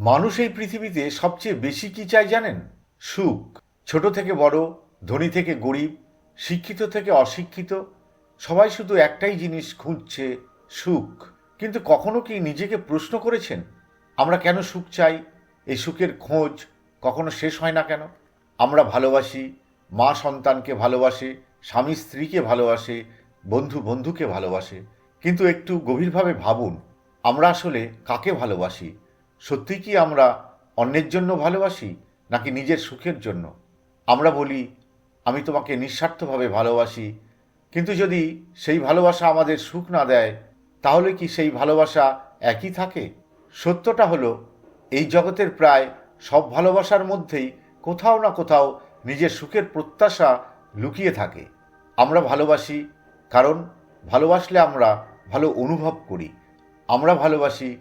মানুষ এই পৃথিবীতে সবচেয়ে বেশি কি চায় জানেন? সুখ। ছোট থেকে বড়, ধনী থেকে গরিব, শিক্ষিত থেকে অশিক্ষিত, সবাই শুধু একটাই জিনিস খুঁজছে, সুখ। কিন্তু কখনো কি নিজেকে প্রশ্ন করেছেন, আমরা কেন সুখ চাই? এই সুখের খোঁজ কখনো শেষ হয় না কেন? আমরা ভালোবাসি, মা সন্তানকে ভালোবাসে, স্বামী স্ত্রীকে ভালোবাসে, বন্ধু বন্ধুকে ভালোবাসে। কিন্তু একটু গভীরভাবে ভাবুন, আমরা আসলে কাকে ভালোবাসি? সত্যি কি আমরা অন্যের জন্য ভালোবাসি, নাকি নিজের সুখের জন্য? আমরা বলি, আমি তোমাকে নিঃস্বার্থভাবে ভালোবাসি, কিন্তু যদি সেই ভালোবাসা আমাদের সুখ না দেয়, তাহলে কি সেই ভালোবাসা একই থাকে? সত্যটা হলো, এই জগতের প্রায় সব ভালোবাসার মধ্যেই কোথাও না কোথাও নিজের সুখের প্রত্যাশা লুকিয়ে থাকে। আমরা ভালোবাসি কারণ ভালোবাসলে আমরা ভালো অনুভব করি। আমরা ভালোবাসি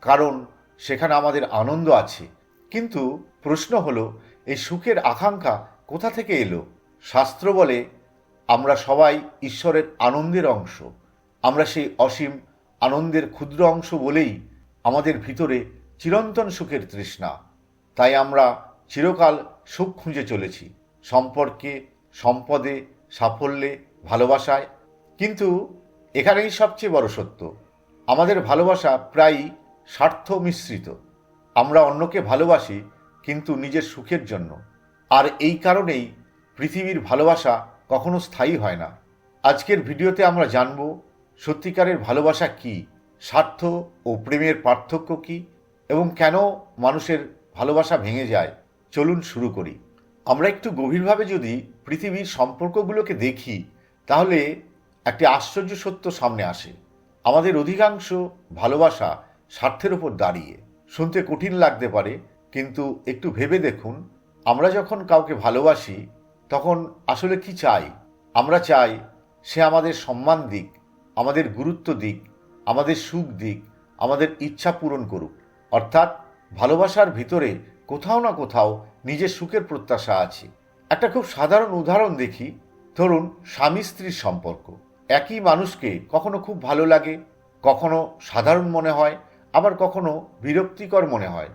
কারণ সেখানে আমাদের আনন্দ আছে। কিন্তু প্রশ্ন হলো, এই সুখের আকাঙ্ক্ষা কোথা থেকে এলো? শাস্ত্র বলে, আমরা সবাই ঈশ্বরের আনন্দের অংশ। আমরা সেই অসীম আনন্দের ক্ষুদ্র অংশ বলেই আমাদের ভিতরে চিরন্তন সুখের তৃষ্ণা। তাই আমরা চিরকাল সুখ খুঁজে চলেছি, সম্পর্কে, সম্পদে, সাফল্যে, ভালোবাসায়। কিন্তু এখানেই সবচেয়ে বড় সত্য, আমাদের ভালোবাসা প্রায়ই স্বার্থ মিশ্রিত আমরা অন্যকে ভালোবাসি, কিন্তু নিজের সুখের জন্য। আর এই কারণেই পৃথিবীর ভালোবাসা কখনো স্থায়ী হয় না। আজকের ভিডিওতে আমরা জানব, সত্যিকারের ভালোবাসা কি? স্বার্থ ও প্রেমের পার্থক্য কি? এবং কেন মানুষের ভালোবাসা ভেঙে যায়? চলুন শুরু করি। আমরা একটু গভীরভাবে যদি পৃথিবীর সম্পর্কগুলোকে দেখি, তাহলে একটি আশ্চর্য সত্য সামনে আসে। আমাদের অধিকাংশ ভালোবাসা স্বার্থের উপর দাঁড়িয়ে। শুনতে কঠিন লাগতে পারে, কিন্তু একটু ভেবে দেখুন, আমরা যখন কাউকে ভালোবাসি, তখন আসলে কি চাই? আমরা চাই সে আমাদের সম্মান দিক, আমাদের গুরুত্ব দিক, আমাদের সুখ দিক, আমাদের ইচ্ছা পূরণ করুক। অর্থাৎ ভালোবাসার ভিতরে কোথাও না কোথাও নিজের সুখের প্রত্যাশা আছে। একটা খুব সাধারণ উদাহরণ দেখি, ধরুন স্বামী স্ত্রীর সম্পর্ক। একই মানুষকে কখনো খুব ভালো লাগে, কখনো সাধারণ মনে হয় আবার কখনো বিরক্তিকর মনে হয়।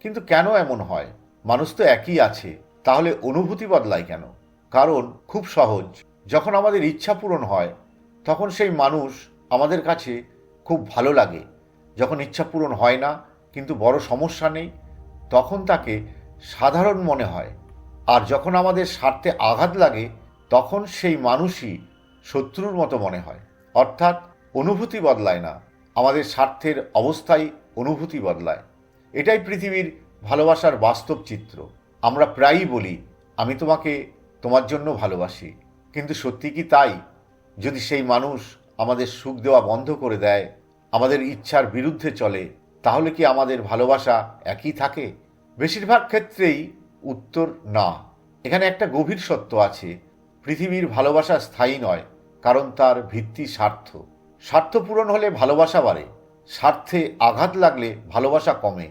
কিন্তু কেন এমন হয়? মানুষ তো একই আছে, তাহলে অনুভূতি বদলায় কেন? কারণ খুব সহজ, যখন আমাদের ইচ্ছা পূরণ হয়, তখন সেই মানুষ আমাদের কাছে খুব ভালো লাগে। যখন ইচ্ছা পূরণ হয় না, কিন্তু বড় সমস্যা নেই, তখন তাকে সাধারণ মনে হয়। আর যখন আমাদের স্বার্থে আঘাত লাগে, তখন সেই মানুষই শত্রুর মতো মনে হয়। অর্থাৎ অনুভূতি বদলায় না। আমাদের স্বার্থের অবস্থায় অনুভূতি বদলায়। এটাই পৃথিবীর ভালোবাসার বাস্তব চিত্র। আমরা প্রায়ই বলি, আমি তোমাকে তোমার জন্য ভালোবাসি। কিন্তু সত্যি কি তাই? যদি সেই মানুষ আমাদের সুখ দেওয়া বন্ধ করে দেয়, আমাদের ইচ্ছার বিরুদ্ধে চলে, তাহলে কি আমাদের ভালোবাসা একই থাকে? বেশিরভাগ ক্ষেত্রেই উত্তর না। এখানে একটা গভীর সত্য আছে। পৃথিবীর ভালোবাসা স্থায়ী নয়, কারণ তার ভিত্তি স্বার্থ। স্বার্থ পূরণ হলে ভালোবাসা বাড়ে, স্বার্থে আঘাত লাগলে ভালোবাসা কমে।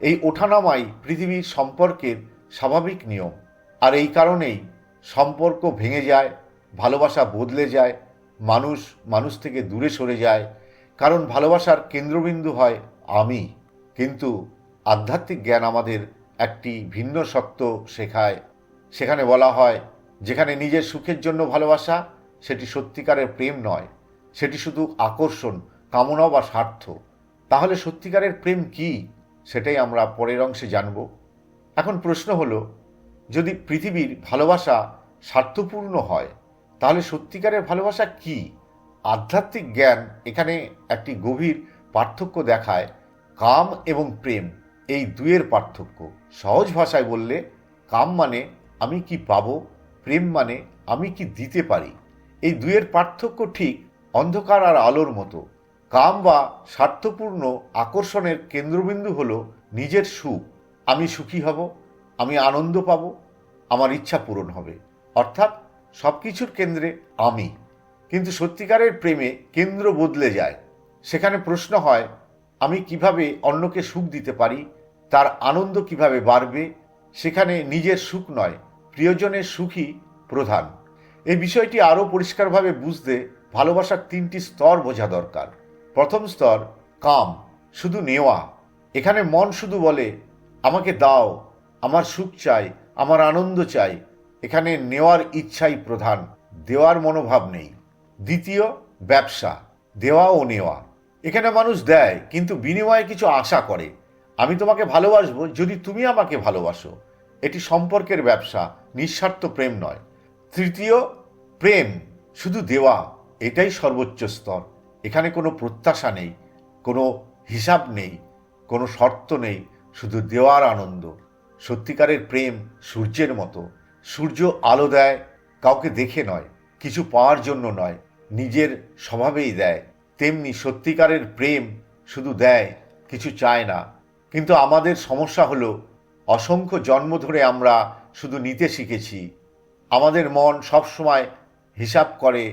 এই ওঠানামাই পৃথিবীর সম্পর্কের স্বাভাবিক নিয়ম। আর এই কারণেই সম্পর্ক ভেঙে যায়, ভালোবাসা বদলে যায়, মানুষ মানুষ থেকে দূরে সরে যায়। কারণ ভালোবাসার কেন্দ্রবিন্দু হয় আমি। কিন্তু আধ্যাত্মিক জ্ঞান আমাদের একটি ভিন্ন সত্য শেখায়। সেখানে বলা হয়, যেখানে নিজের সুখের জন্য ভালোবাসা, সেটি সত্যিকারের প্রেম নয়। সেটি শুধু আকর্ষণ, কামনা বা স্বার্থ। তাহলে সত্যিকারের প্রেম কি? সেটাই আমরা পরের অংশে জানব। এখন প্রশ্ন হলো, যদি পৃথিবীর ভালোবাসা স্বার্থপূর্ণ হয়, তাহলে সত্যিকারের ভালোবাসা কি? আধ্যাত্মিক জ্ঞান এখানে একটি গভীর পার্থক্য দেখায় কাম এবং প্রেম। এই দুয়ের পার্থক্য। সহজ ভাষায় বললে, কাম মানে আমি কি পাব, প্রেম মানে আমি কি দিতে পারি। এই দুয়ের পার্থক্য ঠিক অন্ধকার আর আলোর মতো। কাম বা স্বার্থপূর্ণ আকর্ষণের কেন্দ্রবিন্দু হল নিজের সুখ। আমি সুখী হব, আমি আনন্দ পাব, আমার ইচ্ছা পূরণ হবে। অর্থাৎ সব কিছুর কেন্দ্রে আমি। কিন্তু সত্যিকারের প্রেমে কেন্দ্র বদলে যায়। সেখানে প্রশ্ন হয়, আমি কীভাবে অন্যকে সুখ দিতে পারি? তার আনন্দ কীভাবে বাড়বে? সেখানে নিজের সুখ নয়, প্রিয়জনের সুখই প্রধান। এই বিষয়টি আরও পরিষ্কারভাবে বুঝতে ভালোবাসার তিনটি স্তর বোঝা দরকার। প্রথম স্তর, কাম, শুধু নেওয়া। এখানে মন শুধু বলে, আমাকে দাও, আমার সুখ চাই, আমার আনন্দ চাই। এখানে নেওয়ার ইচ্ছাই প্রধান, দেওয়ার মনোভাব নেই। দ্বিতীয়, ব্যবসা, দেওয়া ও নেওয়া। এখানে মানুষ দেয়, কিন্তু বিনিময়ে কিছু আশা করে। আমি তোমাকে ভালোবাসবো যদি তুমি আমাকে ভালোবাসো। এটি সম্পর্কের ব্যবসা, নিঃস্বার্থ প্রেম নয়। তৃতীয়, প্রেম, শুধু দেওয়া। এটাই সর্বোচ্চ স্তর। এখানে কোনো প্রত্যাশা নেই, কোনো হিসাব নেই, কোনো শর্ত নেই, শুধু দেওয়ার আনন্দ। সত্যিকারের প্রেম সূর্যের মতো। সূর্য আলো দেয়, কাউকে দেখে নয়, কিছু পাওয়ার জন্য নয়, নিজের স্বভাবেই দেয়। তেমনি সত্যিকারের প্রেম শুধু দেয়, কিছু চায় না। কিন্তু আমাদের সমস্যা হলো, অসংখ্য জন্ম ধরে আমরা শুধু নিতে শিখেছি। আমাদের মন সবসময় হিসাব করে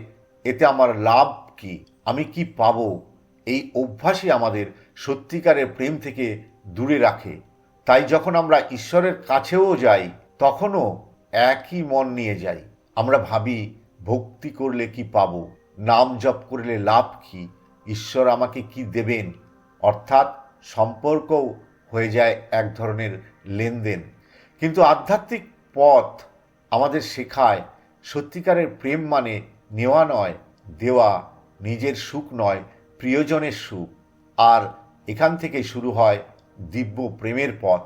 এতে আমার লাভ কি? আমি কি পাব? এই অভ্যাসই আমাদের সত্যিকারের প্রেম থেকে দূরে রাখে। তাই যখন আমরা ঈশ্বরের কাছেও যাই, তখনও একই মন নিয়ে যাই। আমরা ভাবি, ভক্তি করলে কি পাবো? নাম জপ করলে লাভ কি? ঈশ্বর আমাকে কি দেবেন? অর্থাৎ সম্পর্কও হয়ে যায় এক ধরনের লেনদেন। কিন্তু আধ্যাত্মিক পথ আমাদের শেখায়, সত্যিকারের প্রেম মানে নেওয়া নয়, দেওয়া নিজের সুখ নয়, প্রিয়জনের সুখ। আর এখান থেকে শুরু হয় দিব্য প্রেমের পথ।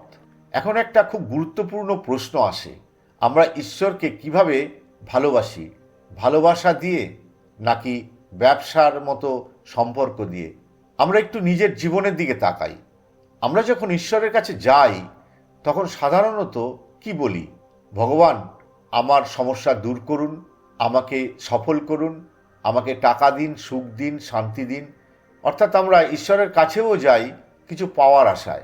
এখন একটা খুব গুরুত্বপূর্ণ প্রশ্ন আসে। আমরা ঈশ্বরকে কীভাবে ভালোবাসি? ভালোবাসা দিয়ে নাকি ব্যবসার মতো সম্পর্ক দিয়ে? আমরা একটু নিজের জীবনের দিকে তাকাই। আমরা যখন ঈশ্বরের কাছে যাই, তখন সাধারণত কি বলি? ভগবান, আমার সমস্যা দূর করুন আমাকে সফল করুন, আমাকে টাকা দিন, সুখ দিন, শান্তি দিন। অর্থাৎ আমরা ঈশ্বরের কাছেও যাই কিছু পাওয়ার আশায়।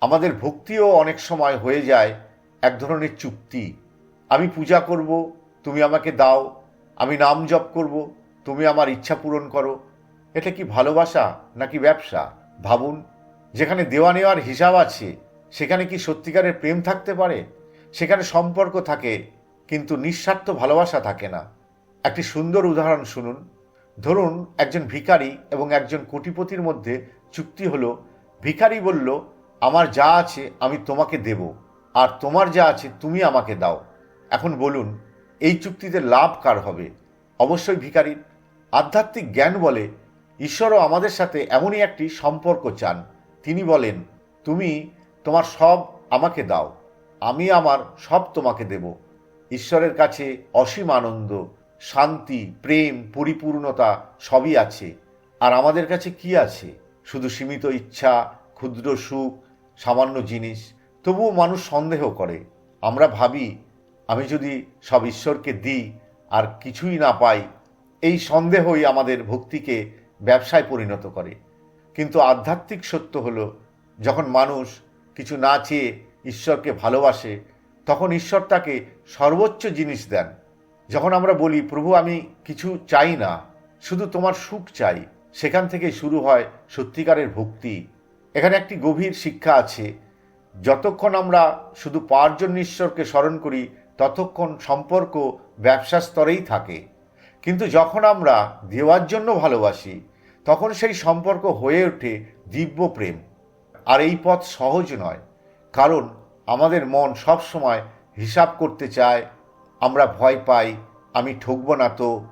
আমাদের ভক্তিও অনেক সময় হয়ে যায় এক ধরনের চুক্তি। আমি পূজা করব, তুমি আমাকে দাও। আমি নাম জপ করব, তুমি আমার ইচ্ছা পূরণ করো। এটা কি ভালোবাসা নাকি ব্যবসা? ভাবুন, যেখানে দেওয়া নেওয়ার হিসাব আছে, সেখানে কি সত্যিকারের প্রেম থাকতে পারে? সেখানে সম্পর্ক থাকে কিন্তু নিঃস্বার্থ ভালোবাসা থাকে না। একটি সুন্দর উদাহরণ শুনুন। ধরুন, একজন ভিখারি এবং একজন কোটিপতির মধ্যে চুক্তি হলো, ভিখারি বলল, আমার যা আছে আমি তোমাকে দেব, আর তোমার যা আছে তুমি আমাকে দাও। এখন বলুন, এই চুক্তিতে লাভ কার হবে? অবশ্যই ভিখারির। আধ্যাত্মিক জ্ঞান বলে, ঈশ্বরও আমাদের সাথে এমনই একটি সম্পর্ক চান। তিনি বলেন, তুমি তোমার সব আমাকে দাও, আমি আমার সব তোমাকে দেব। ঈশ্বরের কাছে অসীম আনন্দ, শান্তি, প্রেম, পরিপূর্ণতা সবই আছে। আর আমাদের কাছে কি আছে? শুধু সীমিত ইচ্ছা, ক্ষুদ্র সুখ, সামান্য জিনিস? তবুও মানুষ সন্দেহ করে। আমরা ভাবি, আমি যদি সব ঈশ্বরকে দিই আর কিছুই না পাই, এই সন্দেহই আমাদের ভক্তিকে ব্যবসায় পরিণত করে। কিন্তু আধ্যাত্মিক সত্য হলো, যখন মানুষ কিছু না চেয়ে ঈশ্বরকে ভালোবাসে তখন ঈশ্বর তাকে সর্বোচ্চ জিনিস দেন। যখন আমরা বলি, প্রভু, আমি কিছু চাই না, শুধু তোমার সুখ চাই। সেখান থেকে শুরু হয় সত্যিকারের ভক্তি। এখানে একটি গভীর শিক্ষা আছে। যতক্ষণ আমরা শুধু পাওয়ার জন্য ঈশ্বরকে স্মরণ করি, ততক্ষণ সম্পর্ক ব্যবসা স্তরেই থাকে। কিন্তু যখন আমরা দেওয়ার জন্য ভালোবাসি, তখন সেই সম্পর্ক হয়ে ওঠে দিব্য প্রেম। আর এই পথ সহজ নয়। কারণ আমাদের মন সব সময় হিসাব করতে চায়, আমরা ভয় পাই, আমি ঠকবো না তো।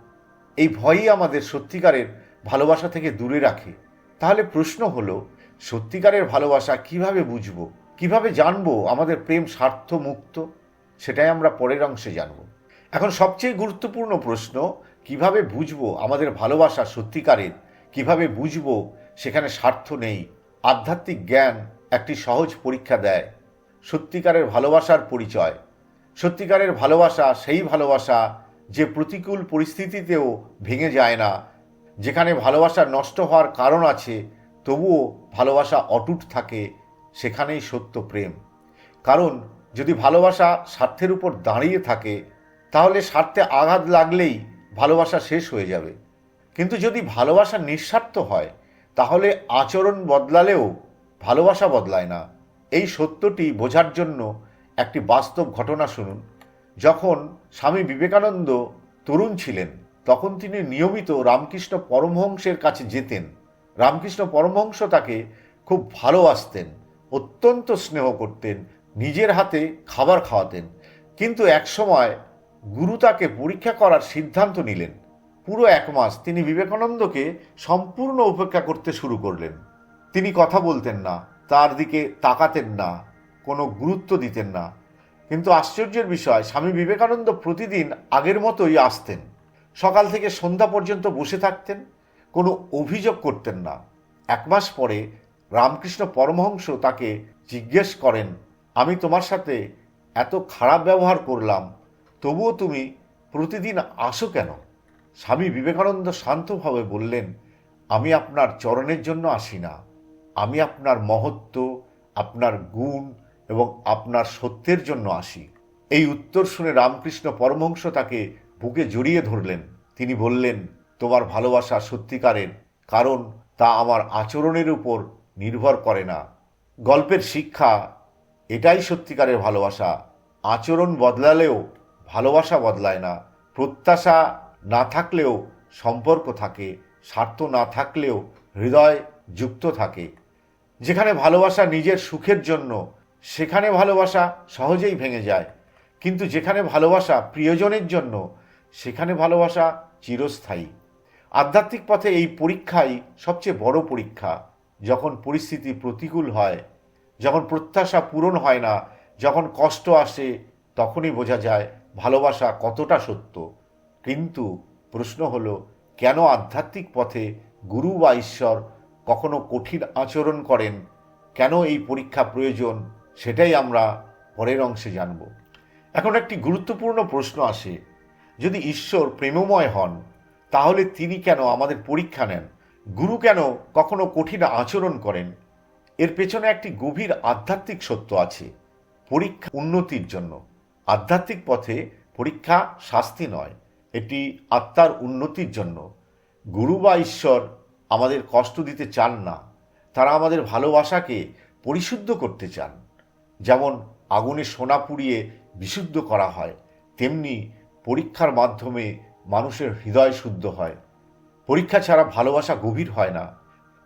এই ভয়ই আমাদের সত্যিকারের ভালোবাসা থেকে দূরে রাখে। তাহলে প্রশ্ন হলো, সত্যিকারের ভালোবাসা কীভাবে বুঝব, কীভাবে জানব আমাদের প্রেম স্বার্থ মুক্ত সেটাই আমরা পরের অংশে জানব। এখন সবচেয়ে গুরুত্বপূর্ণ প্রশ্ন, কীভাবে বুঝব আমাদের ভালোবাসা সত্যিকারের? কীভাবে বুঝব সেখানে স্বার্থ নেই? আধ্যাত্মিক জ্ঞান একটি সহজ পরীক্ষা দেয়। সত্যিকারের ভালোবাসার পরিচয়। সত্যিকারের ভালোবাসা সেই ভালোবাসা যে প্রতিকূল পরিস্থিতিতেও ভেঙে যায় না। যেখানে ভালোবাসা নষ্ট হওয়ার কারণ আছে, তবুও ভালোবাসা অটুট থাকে, সেখানেই সত্য প্রেম। কারণ, যদি ভালোবাসা স্বার্থের উপর দাঁড়িয়ে থাকে, তাহলে স্বার্থে আঘাত লাগলেই ভালোবাসা শেষ হয়ে যাবে। কিন্তু যদি ভালোবাসা নিঃস্বার্থ হয়, তাহলে আচরণ বদলালেও ভালোবাসা বদলায় না। এই সত্যটি বোঝার জন্য একটি বাস্তব ঘটনা শুনুন। যখন স্বামী বিবেকানন্দ তরুণ ছিলেন, তখন তিনি নিয়মিত রামকৃষ্ণ পরমহংসের কাছে যেতেন। রামকৃষ্ণ পরমহংস তাকে খুব ভালোবাসতেন, অত্যন্ত স্নেহ করতেন, নিজের হাতে খাবার খাওয়াতেন। কিন্তু একসময় গুরু তাকে পরীক্ষা করার সিদ্ধান্ত নিলেন। পুরো এক মাস তিনি বিবেকানন্দকে সম্পূর্ণ উপেক্ষা করতে শুরু করলেন। তিনি কথা বলতেন না তার দিকে তাকাতেন না, কোনো গুরুত্ব দিতেন না। কিন্তু আশ্চর্যের বিষয়, স্বামী বিবেকানন্দ প্রতিদিন আগের মতোই আসতেন। সকাল থেকে সন্ধ্যা পর্যন্ত বসে থাকতেন, কোনো অভিযোগ করতেন না। এক মাস পরে রামকৃষ্ণ পরমহংস তাকে জিজ্ঞেস করেন, আমি তোমার সাথে এত খারাপ ব্যবহার করলাম, তবুও তুমি প্রতিদিন আসো কেন? স্বামী বিবেকানন্দ শান্তভাবে বললেন, আমি আপনার চরণের জন্য আসি না। আমি আপনার মহত্ব, আপনার গুণ এবং আপনার সত্যের জন্য আসি। এই উত্তর শুনে রামকৃষ্ণ পরমহংস তাকে বুকে জড়িয়ে ধরলেন। তিনি বললেন, তোমার ভালোবাসা সত্যিকারের, কারণ তা আমার আচরণের উপর নির্ভর করে না। গল্পের শিক্ষা, এটাই সত্যিকারের ভালোবাসা। আচরণ বদলালেও ভালোবাসা বদলায় না। প্রত্যাশা না থাকলেও সম্পর্ক থাকে, স্বার্থ না থাকলেও হৃদয় যুক্ত থাকে। যেখানে ভালোবাসা নিজের সুখের জন্য, সেখানে ভালোবাসা সহজেই ভেঙে যায়। কিন্তু যেখানে ভালোবাসা প্রিয়জনের জন্য, সেখানে ভালোবাসা চিরস্থায়ী। আধ্যাত্মিক পথে এই পরীক্ষাই সবচেয়ে বড় পরীক্ষা। যখন পরিস্থিতি প্রতিকূল হয়, যখন প্রত্যাশা পূরণ হয় না, যখন কষ্ট আসে, তখনই বোঝা যায় ভালোবাসা কতটা সত্য। কিন্তু প্রশ্ন হলো, কেন আধ্যাত্মিক পথে গুরু বা ঈশ্বর কখনো কঠিন আচরণ করেন, কেন এই পরীক্ষা প্রয়োজন সেটাই আমরা পরের অংশে জানব। এখন একটি গুরুত্বপূর্ণ প্রশ্ন আসে, যদি ঈশ্বর প্রেমময় হন, তাহলে তিনি কেন আমাদের পরীক্ষা নেন? গুরু কেন কখনো কঠিন আচরণ করেন? এর পেছনে একটি গভীর আধ্যাত্মিক সত্য আছে, পরীক্ষা উন্নতির জন্য। আধ্যাত্মিক পথে পরীক্ষা শাস্তি নয়, এটি আত্মার উন্নতির জন্য। গুরু বা ঈশ্বর আমাদের কষ্ট দিতে চান না। তারা আমাদের ভালোবাসাকে পরিশুদ্ধ করতে চান। যেমন আগুনে সোনা পুড়িয়ে বিশুদ্ধ করা হয়, তেমনি পরীক্ষার মাধ্যমে মানুষের হৃদয় শুদ্ধ হয়। পরীক্ষা ছাড়া ভালোবাসা গভীর হয় না।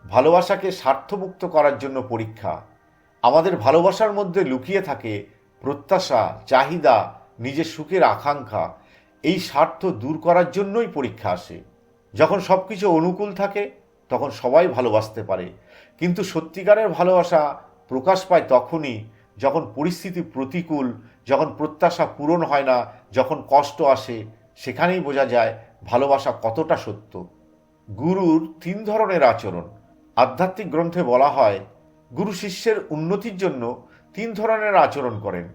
ভালোবাসাকে স্বার্থমুক্ত করার জন্য পরীক্ষা। আমাদের ভালোবাসার মধ্যে লুকিয়ে থাকে প্রত্যাশা, চাহিদা, নিজের সুখের আকাঙ্ক্ষা। এই স্বার্থ দূর করার জন্যই পরীক্ষা আসে। যখন সব কিছু অনুকূল থাকে তখন সবাই ভালোবাসতে পারে। কিন্তু সত্যিকারের ভালোবাসা প্রকাশ পায় তখনই যখন পরিস্থিতি প্রতিকূল, যখন প্রত্যাশা পূরণ হয় না, যখন কষ্ট আসে, সেখানেই বোঝা যায় ভালোবাসা কতটা সত্য। গুরুর তিন ধরনের আচরণ। আধ্যাত্মিক গ্রন্থে বলা হয়, গুরু শিষ্যের উন্নতির জন্য তিন ধরনের আচরণ করেন।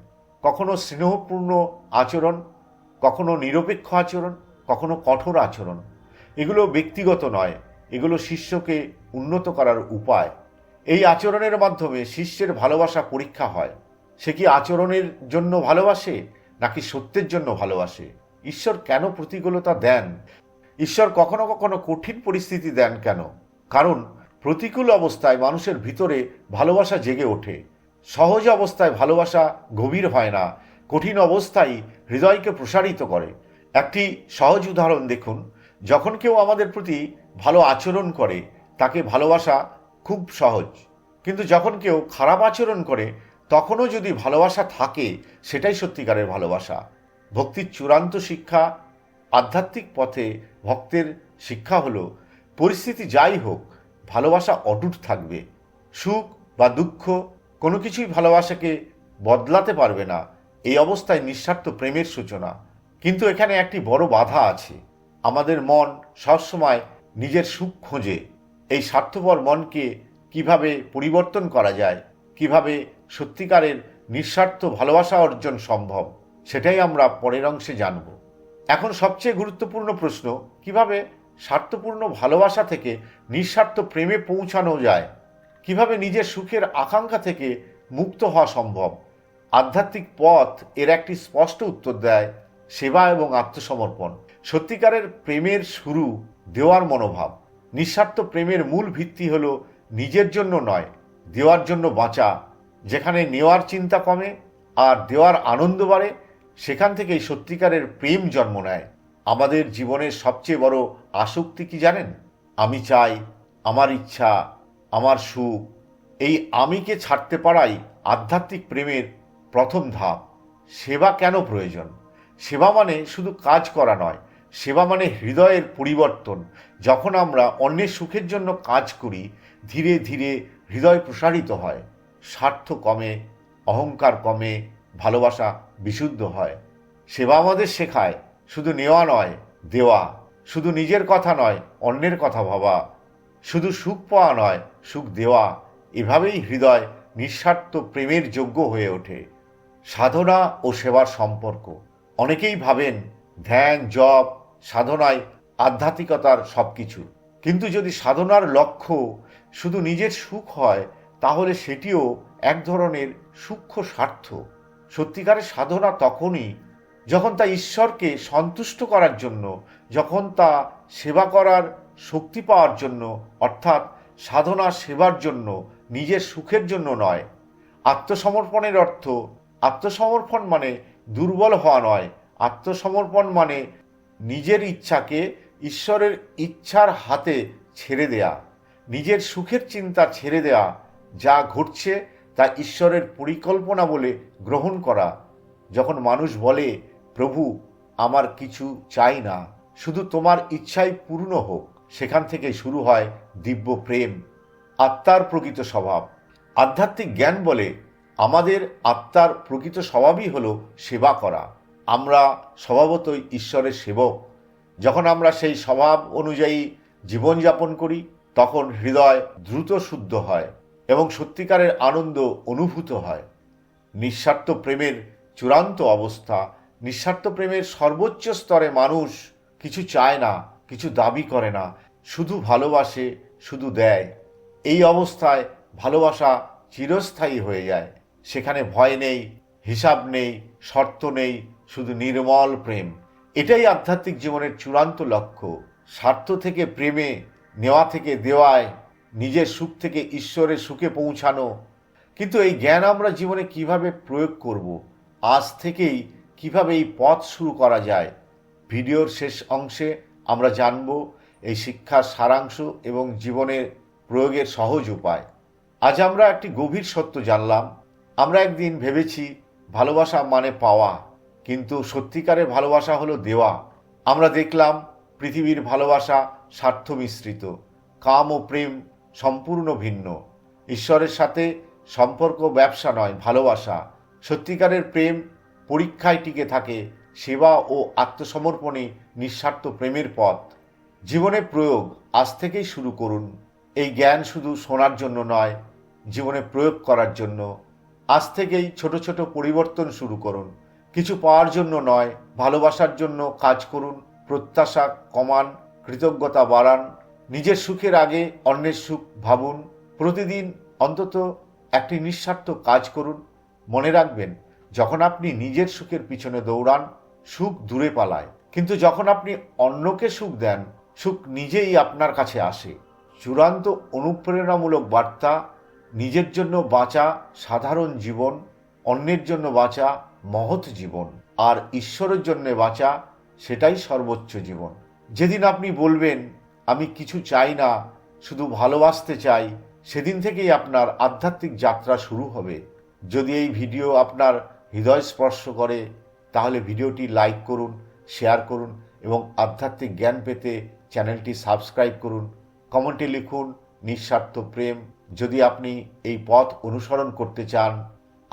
কখনো স্নেহপূর্ণ আচরণ, কখনো নিরপেক্ষ আচরণ, কখনো কঠোর আচরণ। এগুলো ব্যক্তিগত নয়। এগুলো শিষ্যকে উন্নত করার উপায়। এই আচরণের মাধ্যমে শিষ্যের ভালোবাসা পরীক্ষা হয়। সে কি আচরণের জন্য ভালোবাসে, নাকি সত্যের জন্য ভালোবাসে? ঈশ্বর কেন প্রতিকূলতা দেন? ঈশ্বর কখনো কখনো কঠিন পরিস্থিতি দেন কেন? কারণ প্রতিকূল অবস্থায় মানুষের ভিতরে ভালোবাসা জেগে ওঠে। সহজ অবস্থায় ভালোবাসা গভীর হয় না, কঠিন অবস্থায় হৃদয়কে প্রসারিত করে। একটি সহজ উদাহরণ দেখুন। যখন কেউ আমাদের প্রতি ভালো আচরণ করে, তাকে ভালোবাসা খুব সহজ। কিন্তু যখন কেউ খারাপ আচরণ করে, তখনও যদি ভালোবাসা থাকে, সেটাই সত্যিকারের ভালোবাসা। ভক্তির চূড়ান্ত শিক্ষা, আধ্যাত্মিক পথে ভক্তের শিক্ষা হলো, পরিস্থিতি যাই হোক, ভালোবাসা অটুট থাকবে। সুখ বা দুঃখ কোনো কিছুই ভালোবাসাকে বদলাতে পারবে না। এই অবস্থায় নিঃস্বার্থ প্রেমের সূচনা। কিন্তু এখানে একটি বড় বাধা আছে। আমাদের মন সবসময় নিজের সুখ খোঁজে। এই স্বার্থপর মনকে কীভাবে পরিবর্তন করা যায়, কীভাবে সত্যিকারের নিঃস্বার্থ ভালোবাসা অর্জন সম্ভব, সেটাই আমরা পরের অংশে জানব। এখন সবচেয়ে গুরুত্বপূর্ণ প্রশ্ন, কীভাবে স্বার্থপূর্ণ ভালোবাসা থেকে নিঃস্বার্থ প্রেমে পৌঁছানো যায়? কীভাবে নিজের সুখের আকাঙ্ক্ষা থেকে মুক্ত হওয়া সম্ভব? আধ্যাত্মিক পথ এর একটি স্পষ্ট উত্তর দেয়, সেবা এবং আত্মসমর্পণ। সত্যিকারের প্রেমের শুরু দেওয়ার মনোভাব। নিঃস্বার্থ প্রেমের মূল ভিত্তি হলো নিজের জন্য নয়, দেওয়ার জন্য বাঁচা। যেখানে নেওয়ার চিন্তা কমে আর দেওয়ার আনন্দ বাড়ে, সেখান থেকেই সত্যিকারের প্রেম জন্ম নেয়। আমাদের জীবনের সবচেয়ে বড় আসক্তি কি জানেন? আমি চাই, আমার ইচ্ছা, আমার সুখ, এই আমিকে ছাড়তে পারাই আধ্যাত্মিক প্রেমের প্রথম ধাপ। সেবা কেন প্রয়োজন? সেবা মানে শুধু কাজ করা নয় সেবা মানে হৃদয়ের পরিবর্তন। যখন আমরা অন্যের সুখের জন্য কাজ করি, ধীরে ধীরে হৃদয় প্রসারিত হয়। স্বার্থ কমে, অহংকার কমে, ভালোবাসা বিশুদ্ধ হয়। সেবা আমাদের শেখায়, শুধু নেওয়া নয়, দেওয়া। শুধু নিজের কথা নয়, অন্যের কথা ভাবা। শুধু সুখ পাওয়া নয়, সুখ দেওয়া। এভাবেই হৃদয় নিঃস্বার্থ প্রেমের যোগ্য হয়ে ওঠে। সাধনা ও সেবার সম্পর্ক। অনেকেই ভাবেন, ধ্যান, জপ সাধনায় আধ্যাত্মিকতার সব কিছু কিন্তু যদি সাধনার লক্ষ্য শুধু নিজের সুখ হয়, তাহলে সেটিও এক ধরনের সূক্ষ্ম স্বার্থ। সত্যিকারের সাধনা তখনই যখন তা ঈশ্বরকে সন্তুষ্ট করার জন্য, যখন তা সেবা করার শক্তি পাওয়ার জন্য, অর্থাৎ সাধনা সেবার জন্য, নিজের সুখের জন্য নয়। আত্মসমর্পণের অর্থ আত্মসমর্পণ মানে দুর্বল হওয়া নয়। আত্মসমর্পণ মানে নিজের ইচ্ছাকে ঈশ্বরের ইচ্ছার হাতে ছেড়ে দেয়া, নিজের সুখের চিন্তা ছেড়ে দেয়া যা ঘটছে তা ঈশ্বরের পরিকল্পনা বলে গ্রহণ করা। যখন মানুষ বলে, প্রভু, আমার কিছু চাই না, শুধু তোমার ইচ্ছাই পূর্ণ হোক সেখান থেকে শুরু হয় দিব্য প্রেম, আত্মার প্রকৃত স্বভাব। আধ্যাত্মিক জ্ঞান বলে, আমাদের আত্মার প্রকৃত স্বভাবই হল সেবা করা। আমরা স্বভাবতই ঈশ্বরের সেবক। যখন আমরা সেই স্বভাব অনুযায়ী জীবনযাপন করি, তখন হৃদয় দ্রুত শুদ্ধ হয় এবং সত্যিকারের আনন্দ অনুভূত হয়। নিঃস্বার্থ প্রেমের চূড়ান্ত অবস্থা, নিঃস্বার্থ প্রেমের সর্বোচ্চ স্তরে মানুষ কিছু চায় না, কিছু দাবি করে না, শুধু ভালোবাসে, শুধু দেয়। এই অবস্থায় ভালোবাসা চিরস্থায়ী হয়ে যায়। সেখানে ভয় নেই, হিসাব নেই, শর্ত নেই শুধু নির্মল প্রেম। এটাই আধ্যাত্মিক জীবনের চূড়ান্ত লক্ষ্য। স্বার্থ থেকে প্রেমে, নেওয়া থেকে দেওয়ায়, নিজের সুখ থেকে ঈশ্বরের সুখে পৌঁছানো। কিন্তু এই জ্ঞান আমরা জীবনে কীভাবে প্রয়োগ করব? আজ থেকেই কীভাবে এই পথ শুরু করা যায়? ভিডিওর শেষ অংশে আমরা জানব এই শিক্ষার সারাংশ এবং জীবনের প্রয়োগের সহজ উপায়। আজ আমরা একটি গভীর সত্য জানলাম। আমরা একদিন ভেবেছি, ভালোবাসা মানে পাওয়া। কিন্তু সত্যিকারের ভালোবাসা হলো দেওয়া। আমরা দেখলাম পৃথিবীর ভালোবাসা স্বার্থ মিশ্রিত কাম ও প্রেম সম্পূর্ণ ভিন্ন। ঈশ্বরের সাথে সম্পর্ক ব্যবসা নয়, ভালোবাসা। সত্যিকারের প্রেম পরীক্ষায় টিকে থাকে, সেবা ও আত্মসমর্পণে নিঃস্বার্থ প্রেমের পথ। জীবনে প্রয়োগ আজ থেকেই শুরু করুন। এই জ্ঞান শুধু শোনার জন্য নয়, জীবনে প্রয়োগ করার জন্য। আজ থেকেই ছোট ছোট পরিবর্তন শুরু করুন। কিছু পাওয়ার জন্য নয়, ভালোবাসার জন্য কাজ করুন, প্রত্যাশা কমান, কৃতজ্ঞতা বাড়ান, নিজের সুখের আগে অন্যের সুখ ভাবুন, প্রতিদিন অন্তত একটি নিঃস্বার্থ কাজ করুন, মনে রাখবেন, যখন আপনি নিজের সুখের পিছনে দৌড়ান, সুখ দূরে পালায়। কিন্তু যখন আপনি অন্যকে সুখ দেন, সুখ নিজেই আপনার কাছে আসে। চূড়ান্ত অনুপ্রেরণামূলক বার্তা, নিজের জন্য বাঁচা সাধারণ জীবন, অন্যের জন্য বাঁচা মহৎ জীবন, আর ঈশ্বরের জন্য বাঁচা সেটাই সর্বোচ্চ জীবন। যেদিন আপনি বলবেন, আমি কিছু চাই না, শুধু ভালোবাসতে চাই, সেদিন থেকেই আপনার আধ্যাত্মিক যাত্রা শুরু হবে। যদি এই ভিডিও আপনার হৃদয় স্পর্শ করে, তাহলে ভিডিওটি লাইক করুন, শেয়ার করুন, এবং আধ্যাত্মিক জ্ঞান পেতে চ্যানেলটি সাবস্ক্রাইব করুন। কমেন্টে লিখুন, নিঃস্বার্থ প্রেম। যদি আপনি এই পথ অনুসরণ করতে চান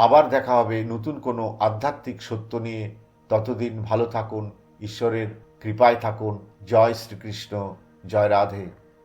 আবার দেখা হবে নতুন কোনো আধ্যাত্মিক সত্য নিয়ে। ততদিন ভালো থাকুন, ঈশ্বরের কৃপায় থাকুন। জয় শ্রীকৃষ্ণ, জয় রাধে।